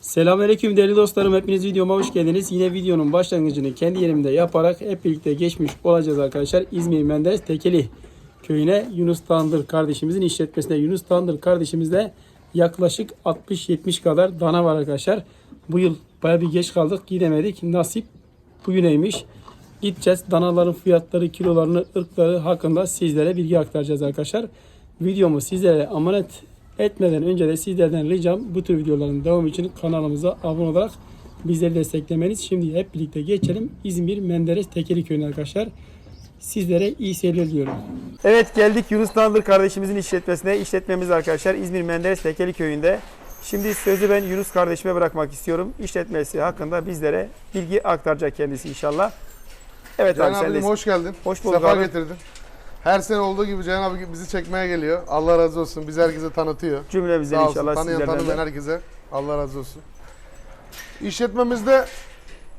Selamünaleyküm değerli dostlarım. Hepiniz videoma hoş geldiniz. Yine videonun başlangıcını kendi yerimde yaparak hep birlikte geçmiş olacağız arkadaşlar. İzmir Menderes Tekeli köyüne Yunus Tandır kardeşimizin işletmesine Yunus Tandır kardeşimizde yaklaşık 60-70 kadar dana var arkadaşlar. Bu yıl baya bir geç kaldık. Gidemedik. Nasip bugüneymiş. Gideceğiz. Danaların fiyatları, kilolarını, ırkları hakkında sizlere bilgi aktaracağız arkadaşlar. Videomu sizlere emanet etmeden önce de sizlerden ricam bu tür videoların devamı için kanalımıza abone olarak bizleri desteklemeniz. Şimdi hep birlikte geçelim İzmir Menderes Tekeli Köyü'ne arkadaşlar. Sizlere iyi seyirler diliyorum. Evet geldik Yunus Tandır kardeşimizin işletmesine. İşletmemiz arkadaşlar İzmir Menderes Tekeli Köyü'nde. Şimdi sözü ben Yunus kardeşime bırakmak istiyorum. İşletmesi hakkında bizlere bilgi aktaracak kendisi inşallah. Evet Cihan abi sen abim de- hoş geldin. Hoş bulduk Sefa abi. getirdin. Her sene olduğu gibi Cihan abi bizi çekmeye geliyor. Allah razı olsun. Bizi herkese tanıtıyor. cümlemizden Sağ olsun. inşallah Tanıyan sizlerden tanımayan de. herkese Allah razı olsun. İşletmemizde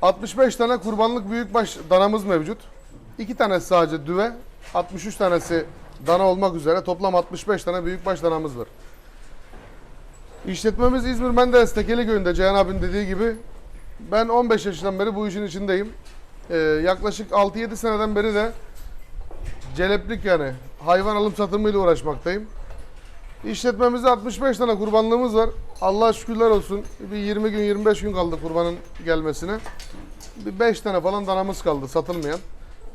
65 tane kurbanlık büyükbaş danamız mevcut. 2 tanesi sadece düve, 63 tanesi dana olmak üzere toplam 65 tane büyükbaş danamız var. İşletmemiz İzmir Menderes Tekeli Köyü'nde Cihan abinin dediği gibi. Ben 15 yaşından beri bu işin içindeyim. Ee, yaklaşık 6-7 seneden beri de celeplik yani hayvan alım satımıyla uğraşmaktayım. İşletmemizde 65 tane kurbanlığımız var. Allah'a şükürler olsun. Bir 20 gün 25 gün kaldı kurbanın gelmesine. Bir 5 tane falan danamız kaldı satılmayan.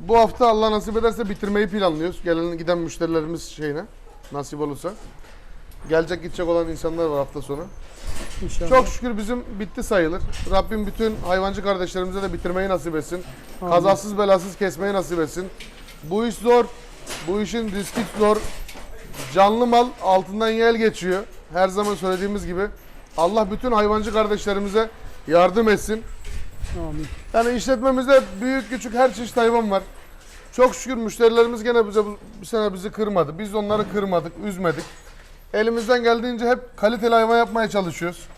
Bu hafta Allah nasip ederse bitirmeyi planlıyoruz. Gelen giden müşterilerimiz şeyine nasip olursa. Gelecek gidecek olan insanlar var hafta sonu. İnşallah. Çok şükür bizim bitti sayılır. Rabbim bütün hayvancı kardeşlerimize de bitirmeyi nasip etsin. Amin. Kazasız belasız kesmeyi nasip etsin. Bu iş zor. Bu işin riski zor. Canlı mal altından yel geçiyor. Her zaman söylediğimiz gibi. Allah bütün hayvancı kardeşlerimize yardım etsin. Amin. Yani işletmemizde büyük küçük her çeşit hayvan var. Çok şükür müşterilerimiz gene bize bu, bu sene bizi kırmadı. Biz onları kırmadık, üzmedik. Elimizden geldiğince hep kaliteli hayvan yapmaya çalışıyoruz.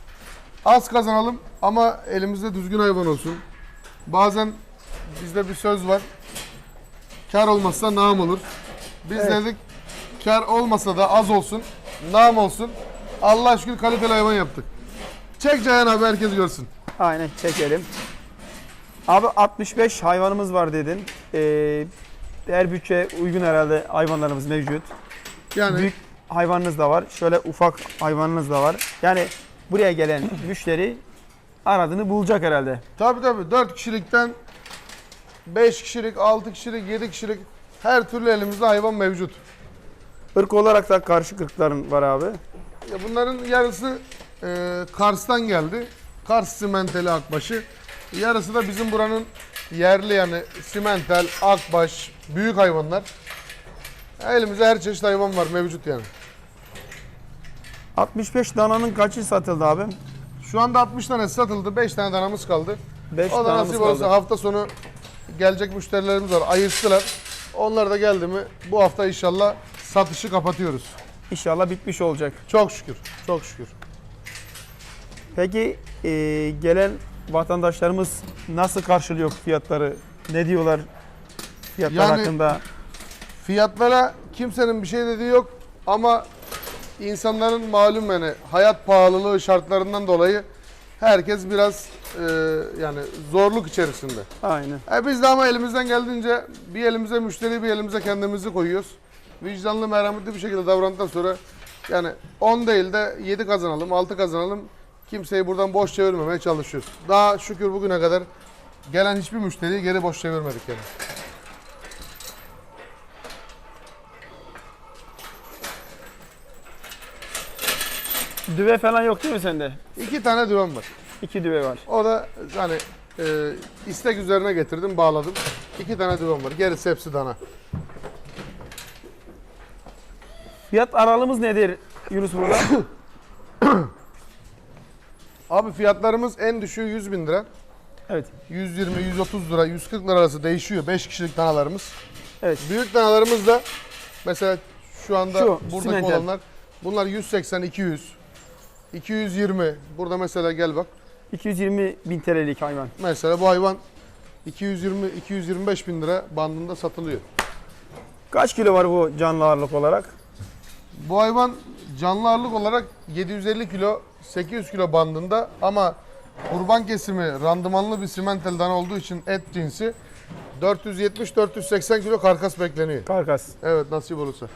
Az kazanalım ama elimizde düzgün hayvan olsun. Bazen bizde bir söz var. Kar olmazsa nam olur. Biz Evet. dedik kar olmasa da az olsun, nam olsun. Allah şükür kaliteli hayvan yaptık. Çek Ceyhan abi herkes görsün. Aynen çekelim. Abi 65 hayvanımız var dedin. Ee, her bütçe uygun herhalde hayvanlarımız mevcut. Yani Büyük hayvanınız da var. Şöyle ufak hayvanınız da var. Yani buraya gelen müşteri aradığını bulacak herhalde. Tabii tabii 4 kişilikten 5 kişilik, 6 kişilik, 7 kişilik her türlü elimizde hayvan mevcut. Irk olarak da karşı ırkların var abi. Ya bunların yarısı e, Kars'tan geldi. Kars simenteli akbaşı. Yarısı da bizim buranın yerli yani simentel, akbaş, büyük hayvanlar. Elimizde her çeşit hayvan var mevcut yani. 65 dananın kaçı satıldı abi? Şu anda 60 tane satıldı, 5 tane danamız kaldı. 5 O da danamız nasip kaldı. hafta sonu gelecek müşterilerimiz var. Ayırstılar. Onlar da geldi mi bu hafta inşallah satışı kapatıyoruz. İnşallah bitmiş olacak. Çok şükür. Çok şükür. Peki e, gelen vatandaşlarımız nasıl karşılıyor fiyatları? Ne diyorlar fiyatlar Yani- hakkında? Fiyatlara kimsenin bir şey dediği yok ama insanların malum yani hayat pahalılığı şartlarından dolayı herkes biraz e, yani zorluk içerisinde. Aynen. E biz de ama elimizden geldiğince bir elimize müşteri bir elimize kendimizi koyuyoruz. Vicdanlı merhametli bir şekilde davrandıktan sonra yani 10 değil de 7 kazanalım 6 kazanalım kimseyi buradan boş çevirmemeye çalışıyoruz. Daha şükür bugüne kadar gelen hiçbir müşteriyi geri boş çevirmedik yani. Düve falan yok değil mi sende? İki tane düven var. İki düve var. O da hani e, istek üzerine getirdim bağladım. İki tane düven var. Gerisi hepsi dana. Fiyat aralığımız nedir Yunus burada? Abi fiyatlarımız en düşüğü 100 bin lira. evet. 120, 130 lira, 140 lira arası değişiyor 5 kişilik danalarımız. Evet. Büyük danalarımız da mesela şu anda Şu, buradaki simental. olanlar bunlar 180, 200, 220. Burada mesela gel bak. 220 bin TL'lik hayvan. Mesela bu hayvan 220, 225 bin lira bandında satılıyor. Kaç kilo var bu canlı ağırlık olarak? Bu hayvan canlı ağırlık olarak 750 kilo 800 kilo bandında ama kurban kesimi randımanlı bir simentel dana olduğu için et cinsi 470-480 kilo karkas bekleniyor. Karkas. Evet nasip olursa.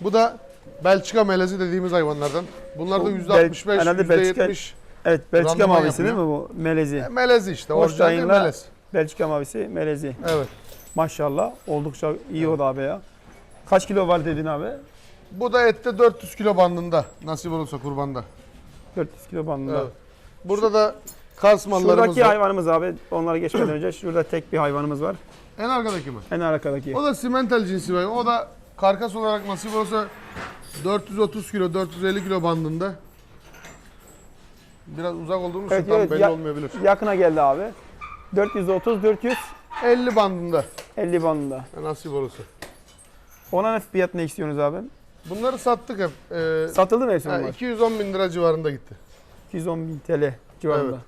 Bu da Belçika melezi dediğimiz hayvanlardan. Bunlar da Bu %65, Bel- herhalde Belçika- %70 Evet Belçika Randıman mavisi değil mi yapıyor. bu? Melezi. E, melezi işte. Orijinal melez. Belçika mavisi melezi. Evet. Maşallah oldukça iyi o da abi ya. Kaç kilo var dedin abi? Bu da ette 400 kilo bandında. Nasip olursa kurbanda. 400 kilo bandında. Evet. Burada da Kars mallarımız Şuradaki var. hayvanımız abi onlara geçmeden önce şurada tek bir hayvanımız var. En arkadaki mi? En arkadaki. O da simental cinsi hayvan. O da karkas olarak nasip olursa 430 kilo, 450 kilo bandında. Biraz uzak olduğumuz Evet, için tam evet, belli ya- olmayabilir. Yakına geldi abi. 430 450 50 bandında. bandında. Nasip olursa. Ona ne fiyat ne istiyorsunuz abi? Bunları sattık hep. Ee, Satıldı mı hepsi ha, bunlar? 210 bin lira civarında gitti. 210 bin TL civarında. Evet.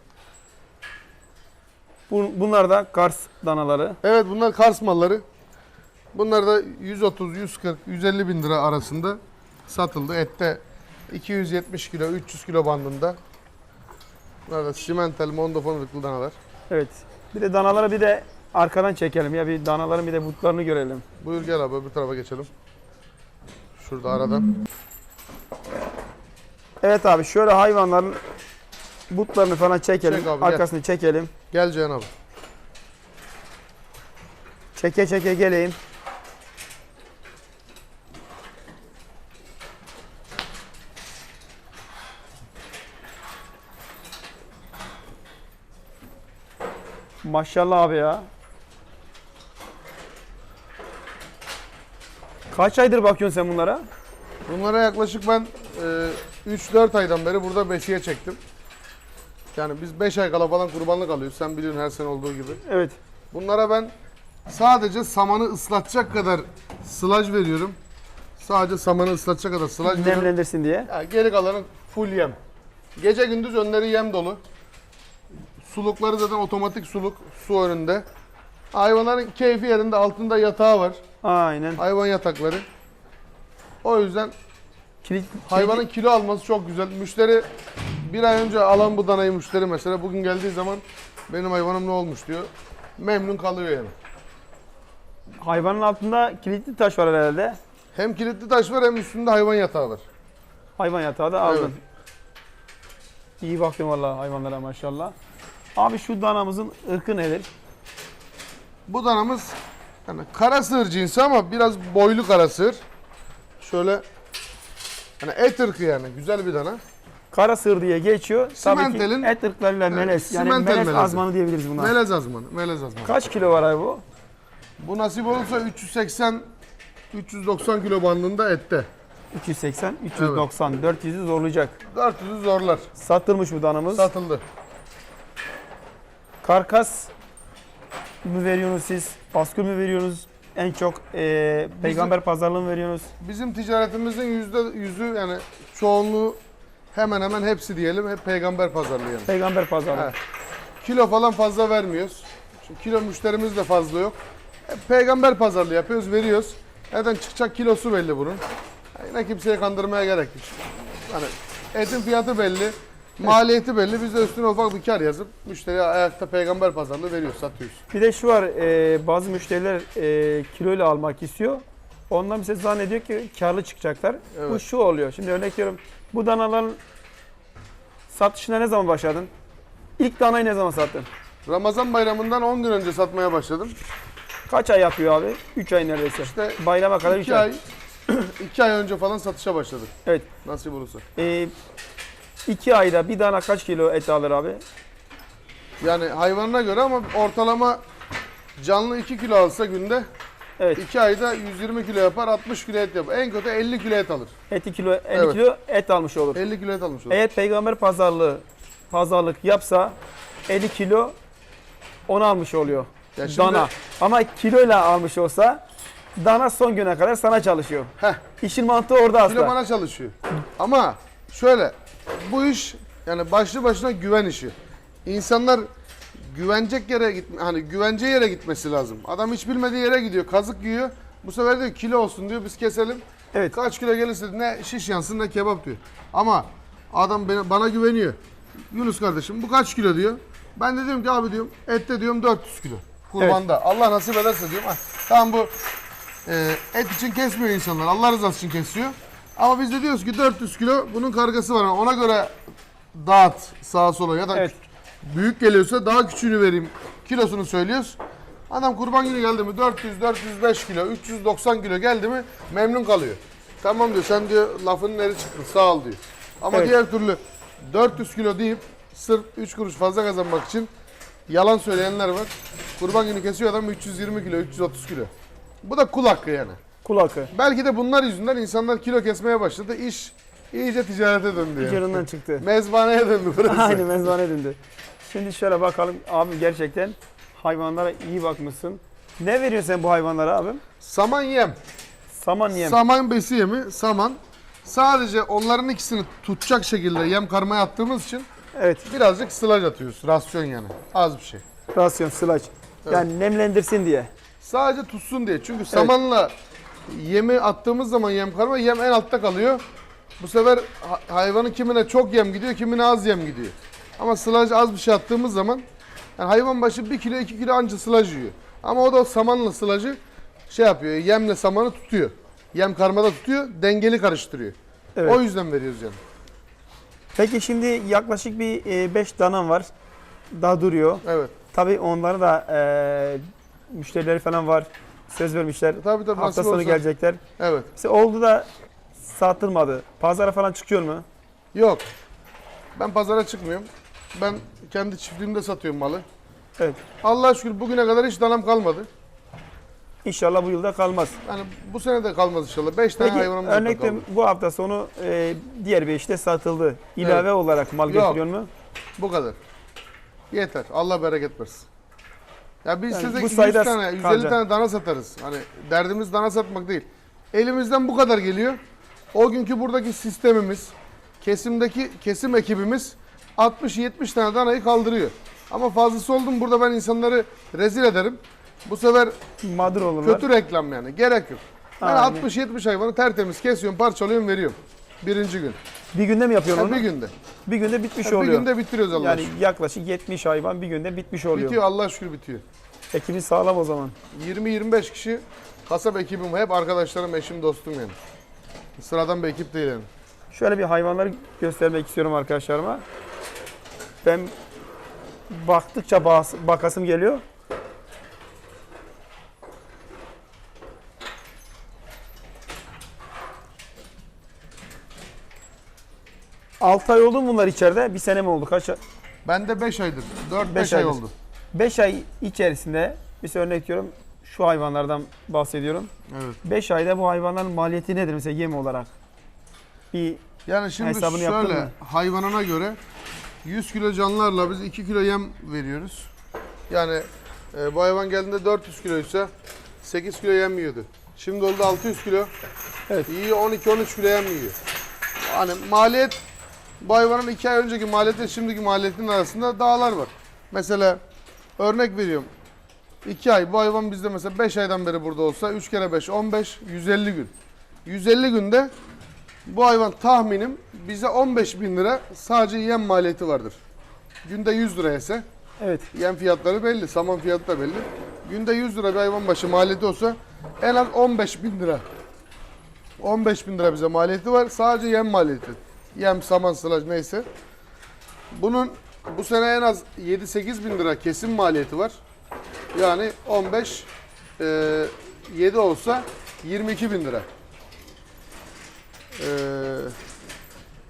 Bu, bunlar da Kars danaları. Evet bunlar Kars malları. Bunlar da 130, 140, 150 bin lira arasında satıldı. Ette 270 kilo, 300 kilo bandında. Bunlar da simental, mondofon ırklı danalar. Evet. Bir de danaları bir de arkadan çekelim ya bir danaların bir de butlarını görelim. Buyur gel abi öbür tarafa geçelim. Şurada aradan. Evet abi şöyle hayvanların butlarını falan çekelim. Çek abi, gel. Arkasını çekelim. Gel Cihan abi. Çeke çeke geleyim. Maşallah abi ya. Kaç aydır bakıyorsun sen bunlara? Bunlara yaklaşık ben e, 3-4 aydan beri burada beşiğe çektim. Yani biz 5 ay kala falan kurbanlık alıyoruz. Sen biliyorsun her sene olduğu gibi. Evet. Bunlara ben sadece samanı ıslatacak kadar sılaj veriyorum. Sadece samanı ıslatacak kadar sılaj veriyorum. Nemlendirsin diye. Ya geri kalanı full yem. Gece gündüz önleri yem dolu. Sulukları zaten otomatik suluk. Su önünde. Hayvanların keyfi yerinde altında yatağı var. Aynen. Hayvan yatakları. O yüzden Kilit, hayvanın kilo alması çok güzel. Müşteri bir ay önce alan bu danayı müşteri mesela bugün geldiği zaman benim hayvanım ne olmuş diyor. Memnun kalıyor yani. hayvanın altında kilitli taş var herhalde. Hem kilitli taş var hem üstünde hayvan yatağı var. Hayvan yatağı da aldın. Evet. İyi baktın vallahi hayvanlara maşallah. Abi şu danamızın ırkı nedir? Bu danamız yani kara sığır cinsi ama biraz boylu kara sığır. Şöyle hani et ırkı yani güzel bir dana. Kara sığır diye geçiyor. Simentel'in- Tabii ki et ırklarıyla melez. Yani simentel melez melezi. azmanı diyebiliriz buna. Melez azmanı, melez azmanı. Kaç kilo var abi bu? Bu nasip olursa 380 390 kilo bandında ette. 380, 390, 400'ü zorlayacak. 400'ü zorlar. Satılmış bu danamız. Satıldı. Karkas mı veriyorsunuz siz? Baskül mü veriyorsunuz? En çok eee, peygamber pazarlığı mı veriyorsunuz? Bizim ticaretimizin yüzde yüzü yani çoğunluğu hemen hemen hepsi diyelim hep peygamber pazarlığı yani. Peygamber pazarlığı. Evet. Kilo falan fazla vermiyoruz. Çünkü kilo müşterimiz de fazla yok. Hep peygamber pazarlığı yapıyoruz, veriyoruz. Zaten çıkacak kilosu belli bunun. Yine kimseye kandırmaya gerek yok. Hani etin fiyatı belli, maliyeti belli. Biz de üstüne ufak bir kar yazıp müşteriye ayakta peygamber pazarlığı veriyoruz, satıyoruz. Bir de şu var, eee, bazı müşteriler eee kiloyla almak istiyor. Ondan bize zannediyor ki karlı çıkacaklar. Bu Evet. şu oluyor. Şimdi örnek veriyorum. Bu danaların satışına ne zaman başladın? İlk danayı ne zaman sattın? Ramazan bayramından 10 gün önce satmaya başladım. Kaç ay yapıyor abi? 3 ay neredeyse. İşte Bayrama kadar 3 2 ay. ay 2 ay önce falan satışa başladık. Evet. Nasip olursa. 2 ayda bir dana kaç kilo et alır abi? Yani hayvanına göre ama ortalama canlı 2 kilo alsa günde Evet. 2 ayda 120 kilo yapar 60 kilo et yapar. En kötü 50 kilo et alır. Eti kilo 50 Evet. kilo et almış olur. 50 kilo et almış olur. Eğer peygamber pazarlığı pazarlık yapsa 50 kilo onu almış oluyor. Ya şimdi- Dana. Ama kiloyla almış olsa dana son güne kadar sana çalışıyor. Heh, İşin mantığı orada kilo aslında. bana çalışıyor. Ama şöyle bu iş yani başlı başına güven işi. İnsanlar güvenecek yere gitme hani güvence yere gitmesi lazım. Adam hiç bilmediği yere gidiyor, kazık yiyor. Bu sefer diyor kilo olsun diyor biz keselim. Evet. Kaç kilo gelirse ne şiş yansın ne kebap diyor. Ama adam bana, bana güveniyor. Yunus kardeşim bu kaç kilo diyor. Ben de diyorum ki abi diyorum ette diyorum 400 kilo. Kurbanda. Allah nasip ederse diyorum. "Ah, Tamam bu e, et için kesmiyor insanlar. Allah rızası için kesiyor. Ama biz de diyoruz ki 400 kilo bunun kargası var. Ona göre dağıt sağa sola ya da Evet. büyük geliyorsa daha küçüğünü vereyim kilosunu söylüyoruz. Adam kurban günü geldi mi 400 405 kilo 390 kilo geldi mi memnun kalıyor. Tamam diyor sen diyor lafının eri çıktı sağ ol diyor. Ama Evet. diğer türlü 400 kilo deyip sırf 3 kuruş fazla kazanmak için yalan söyleyenler var. Kurban günü kesiyor adam 320 kilo 330 kilo. Bu da kul hakkı yani. Kul hakkı. Belki de bunlar yüzünden insanlar kilo kesmeye başladı. İş iyice ticarete döndü yani. Çıktı. Mezbaneye döndü burası. Aynı mezbahane döndü. Şimdi şöyle bakalım abi gerçekten hayvanlara iyi bakmışsın. Ne veriyorsun sen bu hayvanlara abim? Saman yem. Saman yem. Saman besi yemi, saman. Sadece onların ikisini tutacak şekilde yem karmaya attığımız için evet. birazcık sılaj atıyoruz. Rasyon yani. Az bir şey. Rasyon, sılaç. Yani nemlendirsin diye. Sadece tutsun diye. Çünkü samanla yemi attığımız zaman yem karma yem en altta kalıyor. Bu sefer ha- hayvanın kimine çok yem gidiyor, kimine az yem gidiyor. Ama sılaj az bir şey attığımız zaman yani hayvan başı 1 kilo 2 kilo anca sılaj yiyor. Ama o da samanla sılajı şey yapıyor, yemle samanı tutuyor. Yem karmada tutuyor, dengeli karıştırıyor. Evet. O yüzden veriyoruz yani. Peki şimdi yaklaşık bir 5 danam var. Daha duruyor. Evet. Tabii onları da e, müşterileri falan var. Söz vermişler. Tabii tabii Hafta sonu olsa- gelecekler. Evet. Mesela oldu da satılmadı. Pazara falan çıkıyor mu? Yok. Ben pazara çıkmıyorum. Ben kendi çiftliğimde satıyorum malı. Evet. Allah'a şükür bugüne kadar hiç danam kalmadı. İnşallah bu yılda kalmaz. Yani bu sene de kalmaz inşallah. 5 tane Peki hayvanımız örnek veriyorum, bu hafta sonu e, diğer bir işte satıldı. İlave Evet. olarak mal Yok. getiriyor mu? Bu kadar. Yeter. Allah bereket versin. Ya biz Yani size bu 100 sayıda tane, 150 kalacak. tane dana satarız. Hani derdimiz dana satmak değil. Elimizden bu kadar geliyor. O günkü buradaki sistemimiz, kesimdeki kesim ekibimiz 60-70 tane danayı kaldırıyor. Ama fazlası oldu mu burada ben insanları rezil ederim. Bu sefer Mağdur olurlar. kötü reklam yani. Gerek yok. Ben Aynen. 60-70 hayvanı tertemiz kesiyorum, parçalıyorum, veriyorum. Birinci gün. Bir günde mi yapıyorsun Ha, onu? bir günde. Bir günde bitmiş bir oluyor. günde bitiriyoruz Allah yani şükür. yaklaşık 70 hayvan bir günde bitmiş oluyor. Bitiyor Allah şükür bitiyor. Ekibin sağlam o zaman. 20-25 kişi kasap ekibim hep arkadaşlarım, eşim, dostum yani. Sıradan bir ekip değil yani. Şöyle bir hayvanları göstermek istiyorum arkadaşlarıma. Ben baktıkça bas- bakasım geliyor. Altı ay oldu mu bunlar içeride? Bir sene mi oldu? Kaç Ben de 5 aydır. 4-5 Beş ay aydır. oldu. 5 ay içerisinde bir örnek veriyorum. Şu hayvanlardan bahsediyorum. Evet. 5 ayda bu hayvanların maliyeti nedir mesela yem olarak? Bir Yani şimdi Hesabını yaptın şöyle mı? hayvanına göre 100 kilo canlarla biz 2 kilo yem veriyoruz. Yani e, bu hayvan geldiğinde 400 kiloysa 8 kilo yem yiyordu. Şimdi oldu 600 kilo. Evet. Yiyor 12-13 kilo yem yiyor. Hani maliyet bu hayvanın 2 ay önceki maliyeti şimdiki maliyetinin arasında dağlar var. Mesela örnek veriyorum. 2 ay bu hayvan bizde mesela 5 aydan beri burada olsa 3 kere 5 15 150 gün. 150 günde bu hayvan tahminim bize 15 bin lira sadece yem maliyeti vardır. Günde 100 lira ise evet yem fiyatları belli, saman fiyatı da belli. Günde 100 lira bir hayvan başı maliyeti olsa en az 15 bin lira. 15 bin lira bize maliyeti var. Sadece yem maliyeti. Yem, saman, sılaj neyse. Bunun bu sene en az 7-8 bin lira kesim maliyeti var. Yani 15, e, 7 olsa 22 bin lira. E,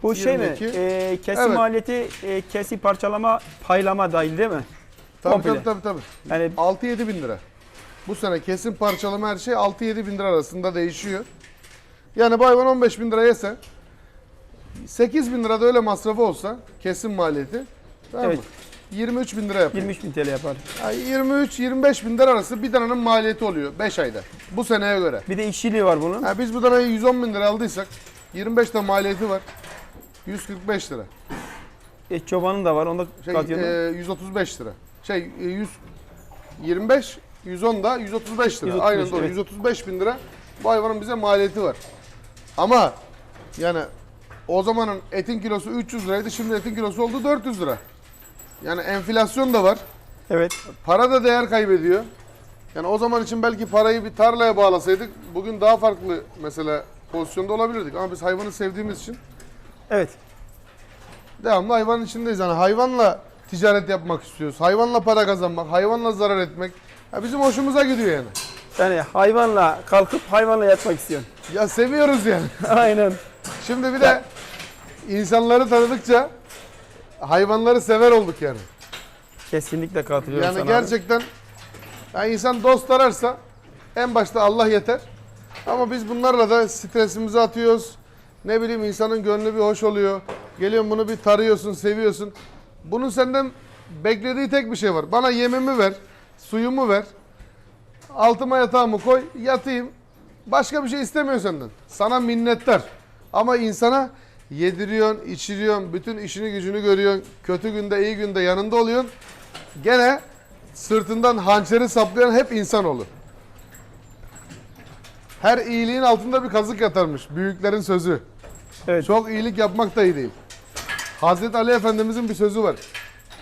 Bu şey mi? 22. Ee, kesim Evet. maliyeti e, kesi parçalama paylama dahil değil mi? tabii, Komple. tabii tabii tabii. Yani 6-7 bin lira. Bu sene kesim parçalama her şey 6-7 bin lira arasında değişiyor. Yani bu hayvan 15 bin lira yese 8 bin lira da öyle masrafı olsa kesim maliyeti tamam Evet. mı? 23 bin lira yapıyor. 23 bin TL yapar. Yani 23-25 bin lira arası bir dananın maliyeti oluyor 5 ayda. Bu seneye göre. Bir de işçiliği var bunun. Ha, biz bu danayı 110 bin lira aldıysak 25 de maliyeti var. 145 lira. E, çobanın da var. Onu da Şey, katıyorsun. e, 135 lira. Şey e, 100 25 110 da 135 lira. 135, Aynen doğru. evet. 135 bin lira bu hayvanın bize maliyeti var. Ama yani o zamanın etin kilosu 300 liraydı. Şimdi etin kilosu oldu 400 lira. Yani enflasyon da var. Evet. Para da değer kaybediyor. Yani o zaman için belki parayı bir tarlaya bağlasaydık bugün daha farklı mesela pozisyonda olabilirdik. Ama biz hayvanı sevdiğimiz için Evet. devamlı hayvanın içindeyiz. Yani hayvanla ticaret yapmak istiyoruz. Hayvanla para kazanmak, hayvanla zarar etmek. Ya bizim hoşumuza gidiyor yani. Yani hayvanla kalkıp hayvanla yatmak istiyorsun. Ya seviyoruz yani. Aynen. Şimdi bir de insanları tanıdıkça hayvanları sever olduk yani. Kesinlikle katılıyorum Yani sana. gerçekten yani insan dost ararsa en başta Allah yeter. Ama biz bunlarla da stresimizi atıyoruz. Ne bileyim insanın gönlü bir hoş oluyor. Geliyorsun bunu bir tarıyorsun, seviyorsun. Bunun senden beklediği tek bir şey var. Bana yemimi ver, suyumu ver. Altıma yatağımı koy, yatayım. Başka bir şey istemiyor senden. Sana minnettar. Ama insana yediriyorsun, içiriyorsun, bütün işini gücünü görüyorsun. Kötü günde, iyi günde yanında oluyorsun. Gene sırtından hançeri saplayan hep insanoğlu. Her iyiliğin altında bir kazık yatarmış. Büyüklerin sözü. Evet. Çok iyilik yapmak da iyi değil. Hazreti Ali Efendimizin bir sözü var.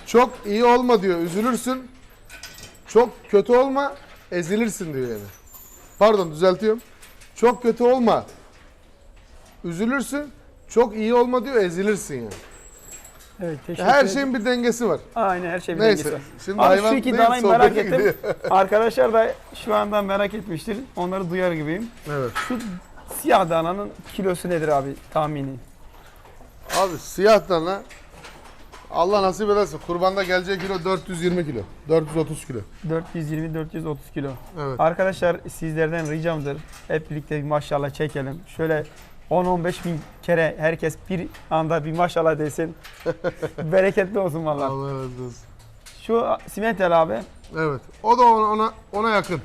Çok iyi olma diyor, üzülürsün. Çok kötü olma, ezilirsin diyor yani. Pardon düzeltiyorum. Çok kötü olma, üzülürsün. Çok iyi olma diyor, ezilirsin yani. Evet, teşekkür Her ederim. şeyin bir dengesi var. Aynen her şey bir Neyse. dengesi var. Şimdi Abi hayvan şu iki değil, danayı sohbete merak ettim. gidiyor. Arkadaşlar da şu anda merak etmiştir. Onları duyar gibiyim. Evet. Şu siyah dananın kilosu nedir abi tahmini? Abi siyah dana Allah nasip ederse kurbanda geleceği kilo 420 kilo. 430 kilo. 420-430 kilo. Evet. Arkadaşlar sizlerden ricamdır. Hep birlikte bir maşallah çekelim. Şöyle 10-15 bin kere herkes bir anda bir maşallah desin. Bereketli olsun vallahi. Allah razı olsun. Şu simentel abi. Evet. O da ona ona, ona yakın.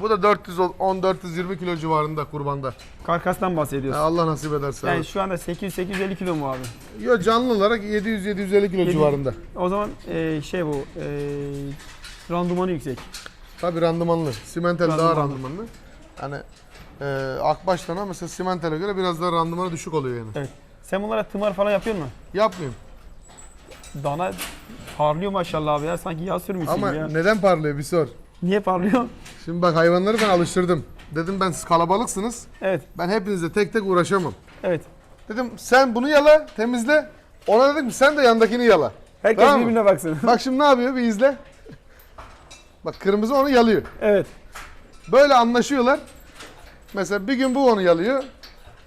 Bu da 410 420 kilo civarında kurbanda. Karkastan Ya bahsediyorsun. Allah nasip ederse. Yani evet. şu anda 800-850 kilo mu abi? Yo canlı olarak 700 750 kilo Yedi- civarında. O zaman e, şey bu, e, randımanı yüksek. Tabii randımanlı. Simentel daha Randımanlı. randımanlı. Hani e, Akbaş dana mesela simentele göre biraz daha randımanı düşük oluyor yani. Sen bunlara tımar falan yapıyor musun? Yapmayayım. Dana parlıyor maşallah abi ya. Sanki yağ sürmüşsün Ama gibi ya. neden parlıyor bir sor. Niye parlıyor? Şimdi bak hayvanları ben alıştırdım. Dedim ben siz kalabalıksınız. Evet, Ben hepinizle tek tek uğraşamam. evet. Dedim sen bunu yala, temizle. Ona dedim ki sen de yandakini yala. Herkes Tamam mı? birbirine baksın. Bak şimdi ne yapıyor bir izle. Bak kırmızı onu yalıyor. evet. Böyle anlaşıyorlar. Mesela bir gün bu onu yalıyor.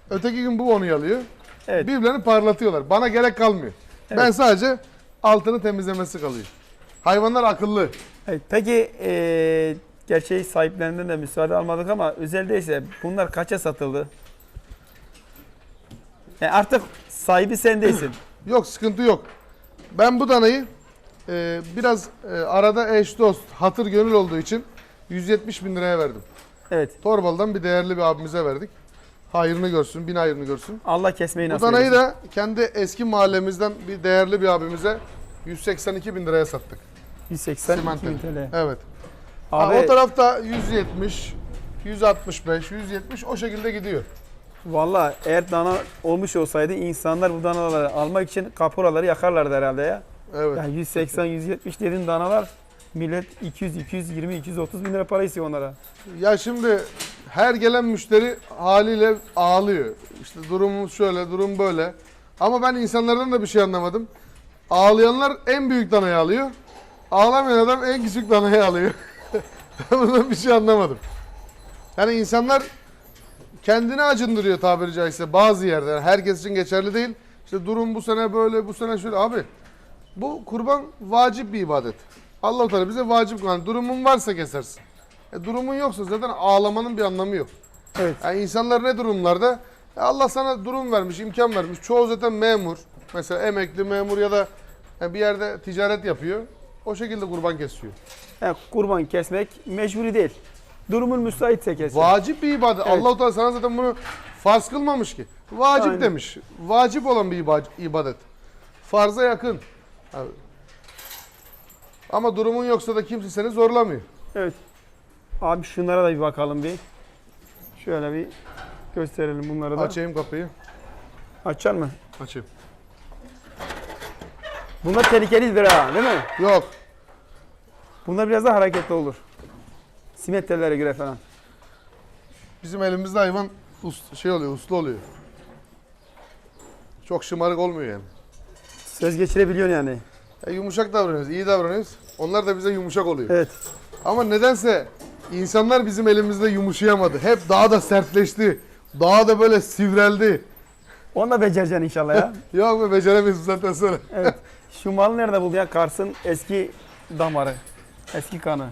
Öteki gün bu onu yalıyor. Evet. Birbirlerini parlatıyorlar. Bana gerek kalmıyor. Ben Evet. sadece altını temizlemesi kalıyor. Hayvanlar akıllı. evet. Peki e, gerçeği sahiplerinden de müsaade almadık ama özeldeyse bunlar kaça satıldı? Yani artık sahibi sen değilsin. Yok sıkıntı yok. Ben bu danayı e, biraz e, arada eş dost, hatır gönül olduğu için 170 bin liraya verdim. Evet. Torbalı'dan bir değerli bir abimize verdik. Hayrını görsün, bin hayrını görsün. Allah kesmeyi nasip danayı eylesin. da kendi eski mahallemizden bir değerli bir abimize 182 bin liraya sattık. 180 Simentel. 2000 TL. Evet. Ha, Abi o tarafta 170, 165, 170 o şekilde gidiyor. valla eğer dana olmuş olsaydı insanlar bu danaları almak için kapuraları yakarlardı herhalde ya. Evet. Yani 180 170 dedin danalar millet 200 220 230 bin lira para istiyor onlara. Ya şimdi her gelen müşteri haliyle ağlıyor. İşte durumumuz şöyle, durum böyle. Ama ben insanlardan da bir şey anlamadım. Ağlayanlar en büyük danayı alıyor. Ağlamayan adam en küçük danayı alıyor. ben bundan bir şey anlamadım. Yani insanlar kendini acındırıyor tabiri caizse bazı yerde. Yani herkes için geçerli değil. İşte durum bu sene böyle, bu sene şöyle. Abi bu kurban vacip bir ibadet. Allah-u Teala bize vacip kılan. Durumun varsa kesersin. E, durumun yoksa zaten ağlamanın bir anlamı yok. Evet. Yani insanlar ne durumlarda? E, Allah sana durum vermiş, imkan vermiş. Çoğu zaten memur. Mesela emekli memur ya da e, bir yerde ticaret yapıyor. O şekilde kurban kesiyor. Yani kurban kesmek mecburi değil. Durumun müsaitse kes. Vacip bir ibadet. Evet. Allah-u Teala sana zaten bunu farz kılmamış ki. Vacip Aynen. demiş. Vacip olan bir iba- ibadet. Farza yakın. Abi. Ama durumun yoksa da kimse seni zorlamıyor. Evet. Abi şunlara da bir bakalım bir. Şöyle bir Gösterelim bunları da. Açayım kapıyı. Açar mı? Açayım. Bunlar tehlikelidir ha değil mi? Yok. Bunlar biraz daha hareketli olur. Simetrelere göre falan. Bizim elimizde hayvan us- şey oluyor, uslu oluyor. Çok şımarık olmuyor yani. Söz geçirebiliyorsun yani. E, yumuşak davranıyoruz, iyi davranıyoruz. Onlar da bize yumuşak oluyor. Evet. Ama nedense insanlar bizim elimizde yumuşayamadı. Hep daha da sertleşti. Daha da böyle sivreldi. Onu da becereceksin inşallah ya. Yok be beceremeyiz bu zaten sonra. evet. Şu malı nerede buldu ya? Kars'ın eski damarı. Eski kanı.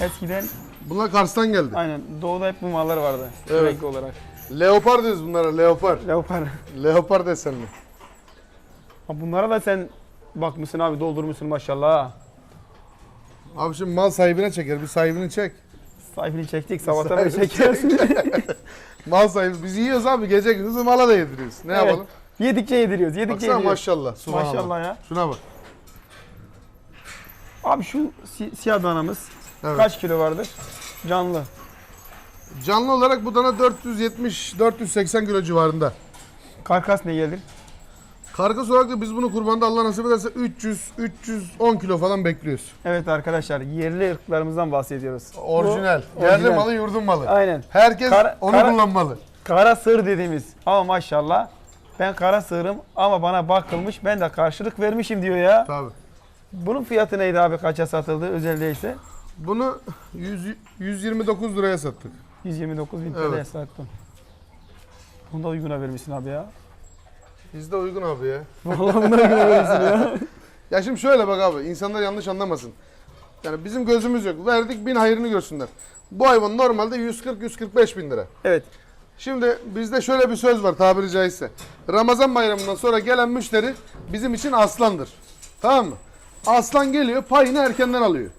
Eskiden Bunlar Kars'tan geldi. aynen doğuda hep bu mallar vardı. Evet. Sürekli olarak. Leopar diyoruz bunlara, leopar. Leopar. Leopar desenli. Ha Bunlara da sen bakmışsın abi doldurmuşsun maşallah. Abi şimdi mal sahibine çeker, bir sahibini çek. Sahibini çektik sabahtan beri Sahibini çekiyorsun. Mal sahibi, biz yiyoruz abi gece gündüz mala da yediriyoruz. Ne Evet. yapalım? Yedikçe yediriyoruz. Yedikçe Baksana yediriyoruz. maşallah. subhanallah. Maşallah ya. Şuna bak. Abi şu si- siyah danamız Evet. kaç kilo vardır? Canlı. Canlı olarak bu dana 470-480 kilo civarında. Karkas ne gelir? Karkas olarak da biz bunu kurbanda Allah nasip ederse 300-310 kilo falan bekliyoruz. Evet arkadaşlar yerli ırklarımızdan bahsediyoruz. Orijinal. Bu- Yerli orijinal. malı, yurdun malı. Aynen. Herkes Kara- onu kara- kullanmalı. Kara sığır dediğimiz. Ama maşallah ben kara sığırım ama bana bakılmış ben de karşılık vermişim diyor ya. Tabii. Bunun fiyatı neydi abi kaça satıldı özel değilse? Bunu 100, 129 liraya sattık. 129 bin Evet. TL'ye sattım. Bunu da uyguna vermişsin abi ya. Bizde uygun abi ya. Vallahi uyguna vermişsin ya. Ya şimdi şöyle bak abi, insanlar yanlış anlamasın. Yani bizim gözümüz yok. Verdik bin hayrını görsünler. Bu hayvan normalde 140-145 bin lira. Evet. Şimdi bizde şöyle bir söz var tabiri caizse. Ramazan bayramından sonra gelen müşteri bizim için aslandır. Tamam mı? Aslan geliyor payını erkenden alıyor.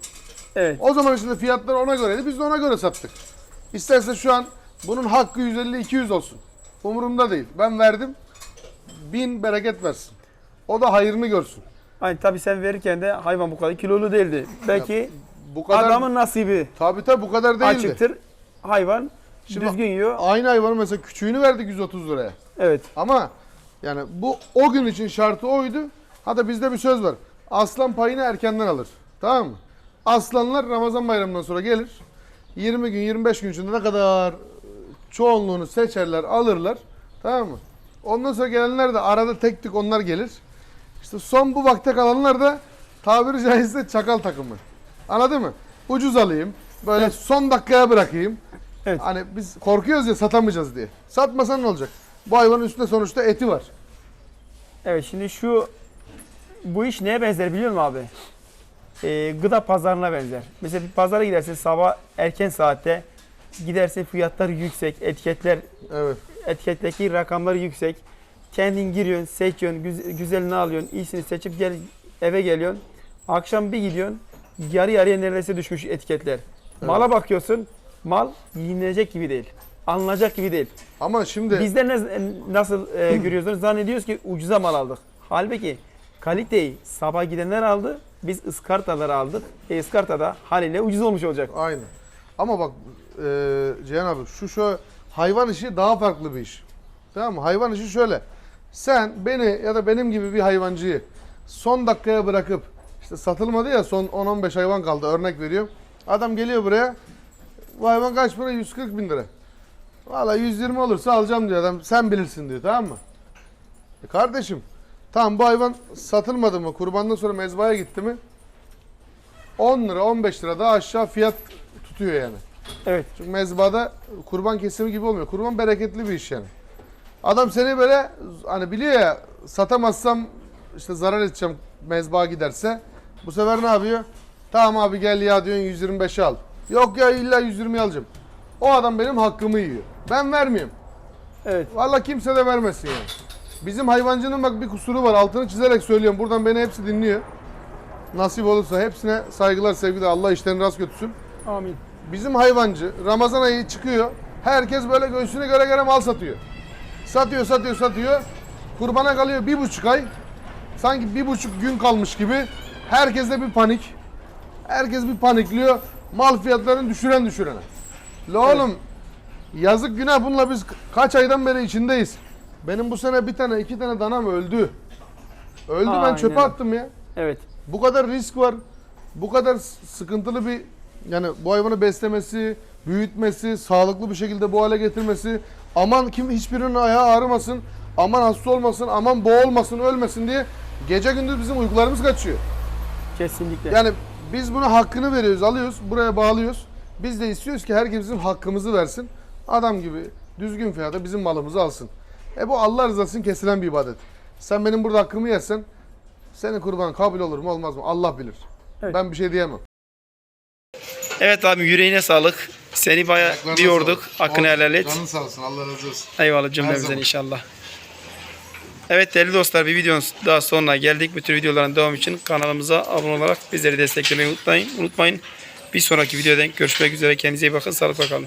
Evet. O zaman şimdi fiyatlar ona göreydi biz de ona göre sattık. İsterse şu an bunun hakkı 150-200 olsun. Umurumda değil. Ben verdim. Bin bereket versin. O da hayrını görsün. Hani tabii sen verirken de hayvan bu kadar kilolu değildi. Belki Bu kadar adamın nasibi tabii tabii bu kadar değildi. açıktır. Hayvan Şimdi- düzgün yiyor. Aynı hayvanın mesela küçüğünü verdik 130 liraya. Evet. Ama yani bu o gün için şartı oydu. Hatta bizde bir söz var. Aslan payını erkenden alır. Tamam mı? Aslanlar Ramazan bayramından sonra gelir. 20 gün 25 gün içinde ne kadar çoğunluğunu seçerler alırlar. Tamam mı? Ondan sonra gelenler de arada tek tük onlar gelir. İşte son bu vakte kalanlar da tabiri caizse çakal takımı. Anladın mı? Ucuz alayım. Böyle Evet. son dakikaya bırakayım. Evet. Hani biz korkuyoruz ya satamayacağız diye. Satmasan ne olacak? Bu hayvanın üstünde sonuçta eti var. Evet şimdi şu bu iş neye benzer biliyor musun abi? Ee, gıda pazarına benzer. Mesela bir pazara gidersin sabah erken saatte gidersin fiyatlar yüksek, etiketler Evet. Etiketteki rakamlar yüksek. Kendin giriyorsun, seçiyorsun, güz- güzelini alıyorsun, iyisini seçip gel eve geliyorsun. Akşam bir gidiyorsun, yarı yarıya neredeyse düşmüş etiketler. Mala bakıyorsun, mal yiyinecek gibi değil. Alınacak gibi değil. Ama şimdi Bizler ne, nasıl e, görüyoruz? Zannediyoruz ki ucuza mal aldık. Halbuki kaliteyi sabah gidenler aldı. Biz ıskartaları aldık. E, ıskartada haliyle ucuz olmuş olacak. aynı. Ama bak e, Cihan abi şu şu hayvan işi daha farklı bir iş. Tamam mı? Hayvan işi şöyle. Sen beni ya da benim gibi bir hayvancıyı son dakikaya bırakıp işte satılmadı ya son 10-15 hayvan kaldı örnek veriyorum. Adam geliyor buraya. Bu hayvan kaç para? 140 bin lira. Valla 120 olursa alacağım diyor adam. Sen bilirsin diyor tamam mı? E kardeşim tamam bu hayvan satılmadı mı? Kurbandan sonra mezbaya gitti mi? 10 lira 15 lira daha aşağı fiyat tutuyor yani. Evet. Çünkü mezbada kurban kesimi gibi olmuyor. Kurban bereketli bir iş yani. Adam seni böyle hani biliyor ya satamazsam işte zarar edeceğim mezbaa giderse. Bu sefer ne yapıyor? Tamam abi gel ya diyorsun 125'e al. Yok ya illa 120 alacağım. O adam benim hakkımı yiyor. Ben vermiyorum. Evet. Vallahi kimse de vermesin yani. Bizim hayvancının bak bir kusuru var. Altını çizerek söylüyorum. Buradan beni hepsi dinliyor. Nasip olursa hepsine saygılar sevgiler. Allah işlerini rast götürsün. Amin. Bizim hayvancı Ramazan ayı çıkıyor. Herkes böyle göğsüne göre göre mal satıyor. Satıyor, satıyor, satıyor. Kurbana kalıyor bir buçuk ay. Sanki bir buçuk gün kalmış gibi. Herkeste bir panik. Herkes bir panikliyor. Mal fiyatlarını düşüren düşürene. La oğlum Yazık günah bununla biz kaç aydan beri içindeyiz. Benim bu sene bir tane iki tane danam öldü. Öldü ben Aynen. çöpe attım ya. Evet. Bu kadar risk var. Bu kadar sıkıntılı bir yani bu hayvanı beslemesi, büyütmesi, sağlıklı bir şekilde bu hale getirmesi. Aman kim hiçbirinin ayağı ağrımasın. Aman hasta olmasın, aman boğulmasın, ölmesin diye gece gündüz bizim uykularımız kaçıyor. Kesinlikle. Yani biz buna hakkını veriyoruz, alıyoruz, buraya bağlıyoruz. Biz de istiyoruz ki herkes bizim hakkımızı versin. Adam gibi düzgün fiyata bizim malımızı alsın. E bu Allah rızası için kesilen bir ibadet. Sen benim burada hakkımı yersen senin kurban kabul olur mu olmaz mı? Allah bilir. Evet. Ben bir şey diyemem. Evet abi yüreğine sağlık. Seni bayağı bir yorduk. Hakkını helal et. Canın sağ olsun. Allah razı olsun. Eyvallah cümlemizden zaman. inşallah. Evet değerli dostlar bir videonun daha sonuna geldik. Bu tür videoların devamı için kanalımıza abone olarak bizleri desteklemeyi unutmayın. unutmayın. Bir sonraki videoda görüşmek üzere. Kendinize iyi bakın. Sağlıkla kalın.